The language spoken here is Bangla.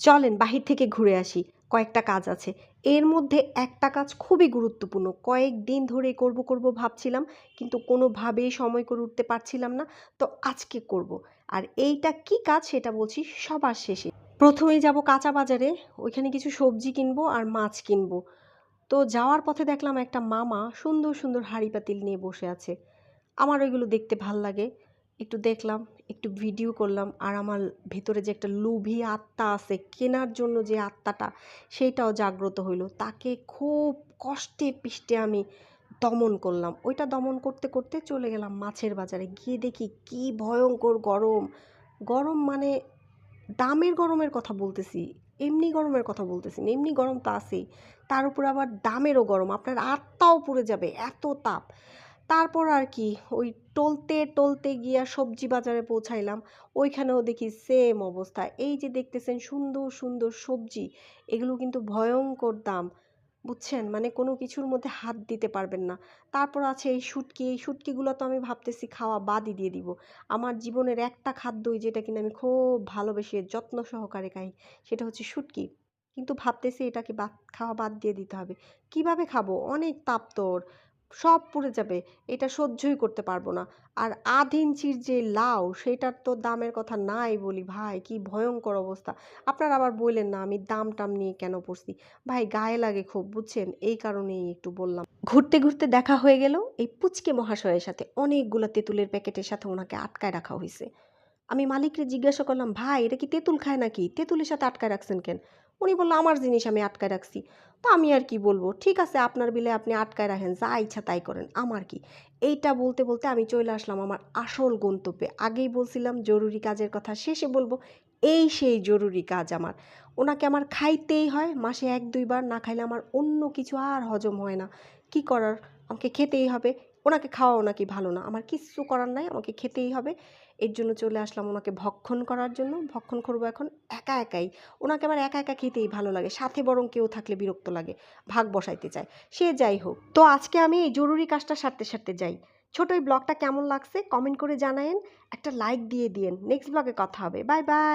চলেন বাহির থেকে ঘুরে আসি, কয়েকটা কাজ আছে। এর মধ্যে একটা কাজ খুবই গুরুত্বপূর্ণ। কয়েকদিন ধরে করব করব ভাবছিলাম, কিন্তু কোনোভাবেই সময় করে উঠতে পারছিলাম না। তো আজকে করব। আর এইটা কি কাজ সেটা বলছি সবার শেষে। প্রথমেই যাব কাঁচা বাজারে, ওইখানে কিছু সবজি কিনবো আর মাছ কিনবো। তো যাওয়ার পথে দেখলাম একটা মামা সুন্দর সুন্দর হাঁড়ি পাতিল নিয়ে বসে আছে। আমার ওইগুলো দেখতে ভালো লাগে। একটু দেখলাম, একটু ভিডিও করলাম, আর আমার ভেতরে যে একটা লোভী আত্মা আছে, কেনার জন্য যে আত্মাটা, সেইটাও জাগ্রত হইল। তাকে খুব কষ্টে পিষ্টে আমি দমন করলাম। ওইটা দমন করতে করতে চলে গেলাম মাছের বাজারে। গিয়ে দেখি কি ভয়ঙ্কর গরম। গরম মানে দামের গরমের কথা বলতেছি, এমনি গরমের কথা বলতেছি এমনি গরম তো আছেই। তার উপর আবার দামেরও গরম। আপনার আত্মাও পুড়ে যাবে, এত তাপ। তারপর আর কি, ওই টলতে টলতে গিয়া সবজি বাজারে পৌঁছাইলাম। ওইখানেও দেখি সেম অবস্থা। এই যে দেখতেছেন সুন্দর সুন্দর সবজি, এগুলো কিন্তু ভয়ঙ্কর দাম, বুঝছেন? মানে কোনো কিছুর মধ্যে হাত দিতে পারবেন না। তারপর আছে এই শুটকি, এই শুটকিগুলো তো আমি ভাবতেছি খাওয়া বাদই দিয়ে দিব। আমার জীবনের একটা খাদ্যই যেটা কিনা আমি খুব ভালোবেসে, যত্ন সহকারে খাই, সেটা হচ্ছে শুটকি। কিন্তু ভাবতেছি এটাকে বাদ, খাওয়া বাদ দিয়ে দিতে হবে। কীভাবে খাব? অনেক তাপ তোর। সব পুড়ে যাবে, এটা সহ্যই করতে পারব না। আর আধ ইঞ্চির যে লাউ, সেটার তো দামের কথা নাই বলি, ভাই, কি ভয়ঙ্কর অবস্থা। আপনারা আবার বললেন না, আমি দাম টাম নিয়ে কেন পড়ছি? ভাই, গায়ে লাগে খুব, বুঝছেন? এই কারণেই একটু বললাম। ঘুরতে ঘুরতে দেখা হয়ে গেল, এই পুচকে মহাশয়ের সাথে অনেকগুলো তেঁতুলের প্যাকেটের সাথে ওনাকে আটকায় রাখা হয়েছে আমি মালিককে জিজ্ঞাসা করলাম, ভাই, এটা কি তেঁতুল খায় নাকি? তেঁতুলের সাথে আটকায় রাখছেন কেন? উনি বলল, আমার জিনিস আমি আটকায় রাখছি। তো আমি আর কি বলব? ঠিক আছে, আপনার বিলে আপনি আটকায় রাখেন, যা ইচ্ছা তাই করেন, আমার কি? এইটা বলতে বলতে আমি চলে আসলাম আমার আসল গন্তব্যে। আগেই বলছিলাম, জরুরি কাজের কথা, শেষে বলব, এই সেই জরুরি কাজ আমার। ওনাকে আমার খাইতেই হয়, মাসে এক, দুইবার না খাইলে আমার অন্য কিছু আর হজম হয় না। কি করার? আমাকে খেতেই হবে। ওনাকে খাওয়াও নাকি ভালো না। আমার কিচ্ছু করার নাই, আমাকে খেতেই হবে। এর জন্য চলে আসলাম ওনাকে ভক্ষণ করার জন্য। ভক্ষণ করব এখন একা একাই। ওনাকে আমার একা একা খেতেই ভালো লাগে। সাথে বরং কেউ থাকলে বিরক্ত লাগে, ভাগ বসাইতে চায়। সে যাই হোক। তো আজকে আমি এই জরুরি কাজটা সারতে সারতে যাই। ছোট ব্লগটা কেমন লাগছে কমেন্ট করে জানায়েন। একটা লাইক দিয়ে দিয়েন। নেক্সট ব্লগে কথা হবে। Bye bye